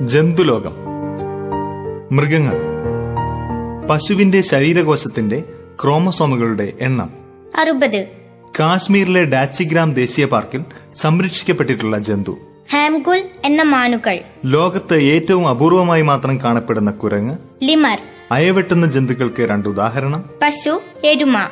ജന്തുലോകം. മൃഗങ്ങൾ. പശുവിന്റെ ശരീരകോശത്തിന്റെ ക്രോമസോമുകളുടെ എണ്ണം. അറുപത്. കാശ്മീരിലെ ഡാച്ചിഗ്രാം ദേശീയ പാർക്കിൽ സംരക്ഷിക്കപ്പെട്ടിട്ടുള്ള ജന്തു. ഹാംഗുൽ എന്ന മാനുകൾ. ലോകത്ത് ഏറ്റവും അപൂർവമായി മാത്രം കാണപ്പെടുന്ന കുരങ്ങ്. ലിമർ. അയവെട്ടുന്ന ജന്തുക്കൾക്ക് രണ്ട് ഉദാഹരണം. പശു എരുമ.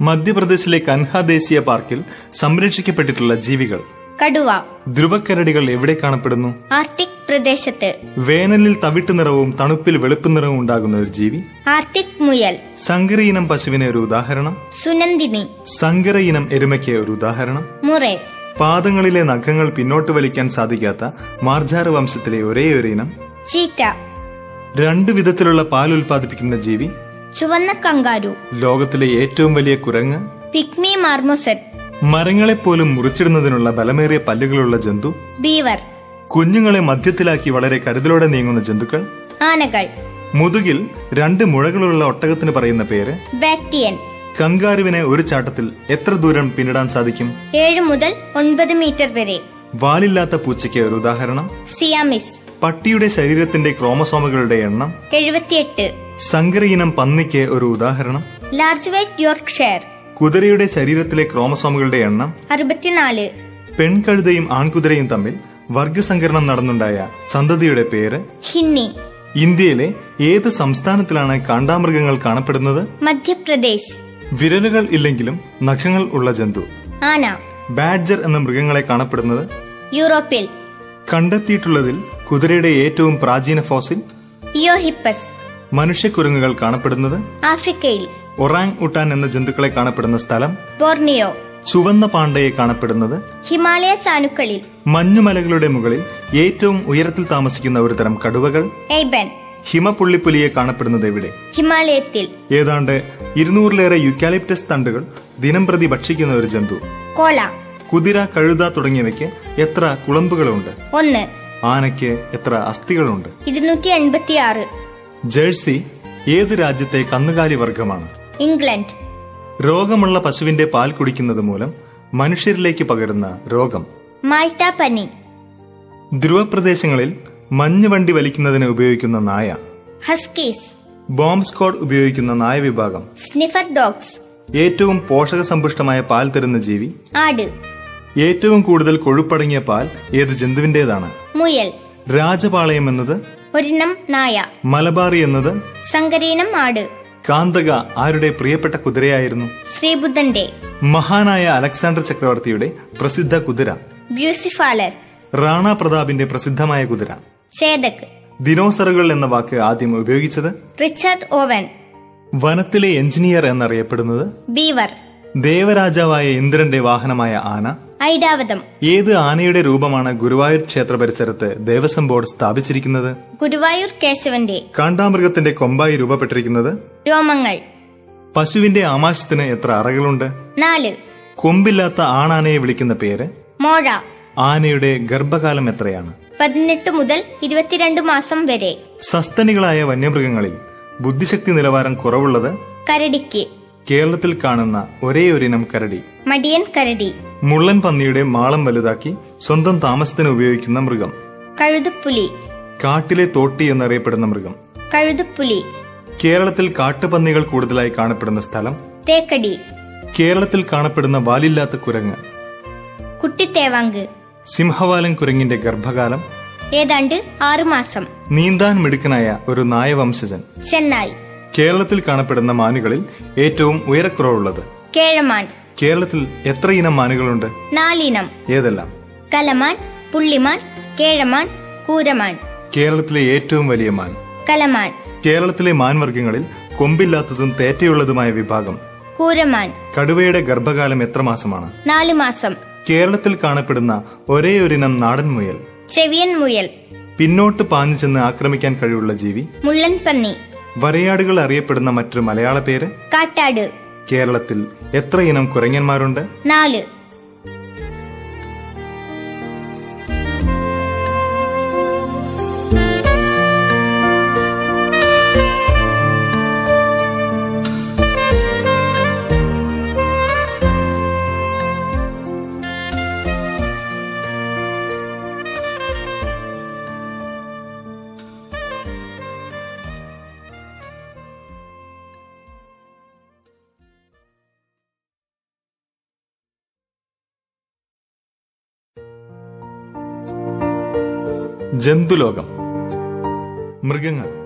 മധ്യപ്രദേശിലെ കൻഹ ദേശീയ പാർക്കിൽ സംരക്ഷിക്കപ്പെട്ടിട്ടുള്ള ജീവികൾ. കടുവ. ധ്രുവക്കരടികൾ എവിടെ കാണപ്പെടുന്നു? ആർട്ടിക് പ്രദേശത്ത്. വേനലിൽ തവിട്ട് നിറവും തണുപ്പിൽ വെളുപ്പ് നിറവും ഉണ്ടാകുന്ന ഒരു ജീവി. ആർട്ടിക് മുയൽ. സങ്കര ഇനം പശുവിന് ഒരു ഉദാഹരണം. സുനന്ദിനി. സങ്കര ഇനം എരുമയ്ക്ക് ഒരു ഉദാഹരണം. മുറേ. പാദങ്ങളിലെ നഖങ്ങൾ പിന്നോട്ട് വലിക്കാൻ സാധിക്കാത്ത മാർജാര വംശത്തിലെ ഒരേ ഒരു ഇനം. ചീറ്റ. രണ്ട് വിധത്തിലുള്ള പാൽ ഉൽപ്പാദിപ്പിക്കുന്ന ജീവി. ചുവന്ന കങ്കാരു. ലോകത്തിലെ ഏറ്റവും വലിയ കുരങ്ങ്. Pygmy marmoset. മരങ്ങളെപ്പോലും മുറിച്ചിടുന്നതിനുള്ള ബലമേറിയ പല്ലുകളുള്ള ജന്തു ബീവർ. കുഞ്ഞുങ്ങളെ മധ്യത്തിലാക്കി വളരെ കരുതലോടെ നീങ്ങുന്ന ജന്തുക്കൾ ആനകൾ. മുതുകിൽ രണ്ട് മുഴകളുള്ള ഒട്ടകത്തിന് പറയുന്ന പേര് ബാക്ടിയൻ കങ്കാരുവിനെ ഒരു ചാട്ടത്തിൽ എത്ര ദൂരം പിന്നിടാൻ സാധിക്കും? ഏഴ് മുതൽ ഒൻപത് മീറ്റർ വരെ. വാലില്ലാത്ത പൂച്ചയ്ക്ക് ഒരു ഉദാഹരണം സിയാമിസ്. പട്ടിയുടെ ശരീരത്തിന്റെ ക്രോമസോമുകളുടെ എണ്ണം എഴുപത്തിയെട്ട്. സങ്കര ഇനം പന്നിക്ക് ഒരു ഉദാഹരണം ലാർജ് വൈറ്റ് യോർക്ക്ഷയർ. കുതിരയുടെ ശരീരത്തിലെ ക്രോമസോമുകളുടെ എണ്ണം അറുപത്തിനാല്. പെൺകഴുതയും ആൺകുതിരയും തമ്മിൽ വർഗസംകരണം നടന്നുണ്ടായ സന്തതിയുടെ പേര് ഹിന്നി. ഇന്ത്യയിലെ ഏത് സംസ്ഥാനത്തിലാണ് കാണ്ടാമൃഗങ്ങൾ കാണപ്പെടുന്നത്? മധ്യപ്രദേശ്. വിരലുകൾ ഇല്ലെങ്കിലും നഖങ്ങൾ ഉള്ള ജന്തു. ആന. ബാഡ്ജർ എന്ന മൃഗങ്ങളെ കാണപ്പെടുന്നത്? യൂറോപ്പിൽ. കണ്ടെത്തിയിട്ടുള്ളതിൽ കുതിരയുടെ ഏറ്റവും പ്രാചീന ഫോസിൽ? യോഹിപ്പസ്. മനുഷ്യക്കുരങ്ങുകൾ കാണപ്പെടുന്നത്? ആഫ്രിക്കയിൽ. ഒറാങ് ഉട്ടാൻ എന്ന ജന്തുക്കളെ കാണപ്പെടുന്ന സ്ഥലം ബോർണിയോ. ചുവന്ന പാണ്ടയെ കാണപ്പെടുന്നത് ഹിമാലയ സാനുക്കളിൽ. മഞ്ഞുമലകളുടെ മുകളിൽ ഏറ്റവും ഉയരത്തിൽ താമസിക്കുന്ന ഒരു തരം കടുവകൾ ഹിമപുള്ളിപ്പുലിയെ കാണപ്പെടുന്നത് എവിടെ? ഹിമാലയത്തിൽ. ഏതാണ്ട് ഇരുന്നൂറിലേറെ യുക്കാലിപ്റ്റസ് തണ്ടുകൾ ദിനം പ്രതി ഭക്ഷിക്കുന്ന ഒരു ജന്തു. കോള. കുതിര കഴുത തുടങ്ങിയവയ്ക്ക് എത്ര കുളമ്പുകളുണ്ട്? ഒന്ന്. ആനയ്ക്ക് എത്ര അസ്ഥികളുണ്ട്? ഇരുന്നൂറ്റി എൺപത്തിയാറ് ജേഴ്സി ഏത് രാജ്യത്തെ കന്നുകാലി വർഗമാണ്? ഇംഗ്ലണ്ട്. രോഗമുള്ള പശുവിന്റെ പാൽ കുടിക്കുന്നത് മൂലം മനുഷ്യരിലേക്ക് പകരുന്ന രോഗം. മാൾട്ട പനി ധ്രുവപ്രദേശങ്ങളിൽ മഞ്ഞ് വണ്ടി വലിക്കുന്നതിന് ഉപയോഗിക്കുന്ന നായ. ഹസ്കീസ്. ബോംബ് സ്ക്വാഡ് ഉപയോഗിക്കുന്ന നായ വിഭാഗം. Sniffer dogs. ഏറ്റവും പോഷക സമ്പുഷ്ടമായ പാൽ തരുന്ന ജീവി. ആട്. ഏറ്റവും കൂടുതൽ കൊഴുപ്പടങ്ങിയ പാൽ ഏത് ജന്തുവിന്റേതാണ്? മുയൽ. രാജപാളയം എന്നത് ഒരിനം നായ. മലബാറി എന്നത് സങ്കരീനം ആട്. കാന്തക ആരുടെ പ്രിയപ്പെട്ട കുതിരയായിരുന്നു? ശ്രീബുദ്ധന്റെ. മഹാനായ അലക്സാണ്ടർ ചക്രവർത്തിയുടെ പ്രസിദ്ധ കുതിര. ബ്യൂസിഫാലസ് റാണ പ്രതാപിന്റെ പ്രസിദ്ധമായ കുതിര. ചേതക് ദിനോസറുകൾ എന്ന വാക്ക് ആദ്യം ഉപയോഗിച്ചത്? Richard oven. വനത്തിലെ എഞ്ചിനീയർ എന്നറിയപ്പെടുന്നത്? ബീവർ. ദേവരാജാവായ ഇന്ദ്രന്റെ വാഹനമായ ആന. ഐരാവതം ഏത് ആനയുടെ രൂപമാണ് ഗുരുവായൂർ ക്ഷേത്ര പരിസരത്ത് ദേവസ്വം ബോർഡ് സ്ഥാപിച്ചിരിക്കുന്നത്? ഗുരുവായൂർ കേശവന്റെ. കാണ്ടാമൃഗത്തിന്റെ കൊമ്പായി രൂപപ്പെട്ടിരിക്കുന്നത്? രോമങ്ങൾ. പശുവിന്റെ ആമാശത്തിന് എത്ര അറകളുണ്ട്? നാല്. കൊമ്പില്ലാത്ത ആണാനയെ വിളിക്കുന്ന പേര്? മോഴ. ആനയുടെ ഗർഭകാലം എത്രയാണ്? പതിനെട്ട് മുതൽ ഇരുപത്തിരണ്ട് മാസം വരെ. സസ്തനികളായ വന്യമൃഗങ്ങളിൽ ബുദ്ധിശക്തി നിലവാരം കുറവുള്ളത്? കരടിക്ക്. കേരളത്തിൽ കാണുന്ന ഒരേ ഒരിനം കരടി. മടിയൻ കരടി. മുള്ളൻ പന്നിയുടെ മാളം വലുതാക്കി സ്വന്തം താമസത്തിന് ഉപയോഗിക്കുന്ന മൃഗം. കഴുതപ്പുലി. കാട്ടിലെ തോട്ടി എന്നറിയപ്പെടുന്ന മൃഗം. കഴുതപ്പുലി. കേരളത്തിൽ കാട്ടുപന്നികൾ കൂടുതലായി കാണപ്പെടുന്ന സ്ഥലം. തേക്കടി. കേരളത്തിൽ കാണപ്പെടുന്ന വാലില്ലാത്ത കുരങ്ങ്. കുട്ടിത്തേവാങ്ക്. സിംഹവാലൻ കുരങ്ങിന്റെ ഗർഭകാലം. ഏതാണ്ട് ആറുമാസം നീന്താൻ മിടുക്കനായ ഒരു നായവംശജൻ. ചെന്നായ്. കേരളത്തിൽ കാണപ്പെടുന്ന മാനുകളിൽ ഏറ്റവും ഉയരക്കുറവുള്ളത്. കേഴമാൻ. കേരളത്തിൽ എത്ര ഇനം മാനുകളുണ്ട്? നാലിനം. ഏതെല്ലാം? കലമാൻ പുള്ളിമാൻ കേഴമാൻ കൂരമാൻ. കേരളത്തിലെ ഏറ്റവും വലിയ മാൻ. കലമാൻ. കേരളത്തിലെ മാൻവർഗങ്ങളിൽ കൊമ്പില്ലാത്തതും തേറ്റയുള്ളതുമായ വിഭാഗം. കൂരമാൻ. കടുവയുടെ ഗർഭകാലം എത്ര മാസമാണ്? നാല് മാസം. കേരളത്തിൽ കാണപ്പെടുന്ന ഒരേ ഒരിനം നാടൻ മുയൽ. ചെവിയൻ മുയൽ. പിന്നോട്ട് പാഞ്ഞു ചെന്ന് ആക്രമിക്കാൻ കഴിവുള്ള ജീവി. മുള്ളൻ പന്നി വരയാടുകൾ അറിയപ്പെടുന്ന മറ്റൊരു മലയാള പേര്? കാട്ടാട്. കേരളത്തിൽ എത്ര ഇനം കുരങ്ങന്മാരുണ്ട്? നാല്. ജന്തുലോകം. മൃഗങ്ങൾ.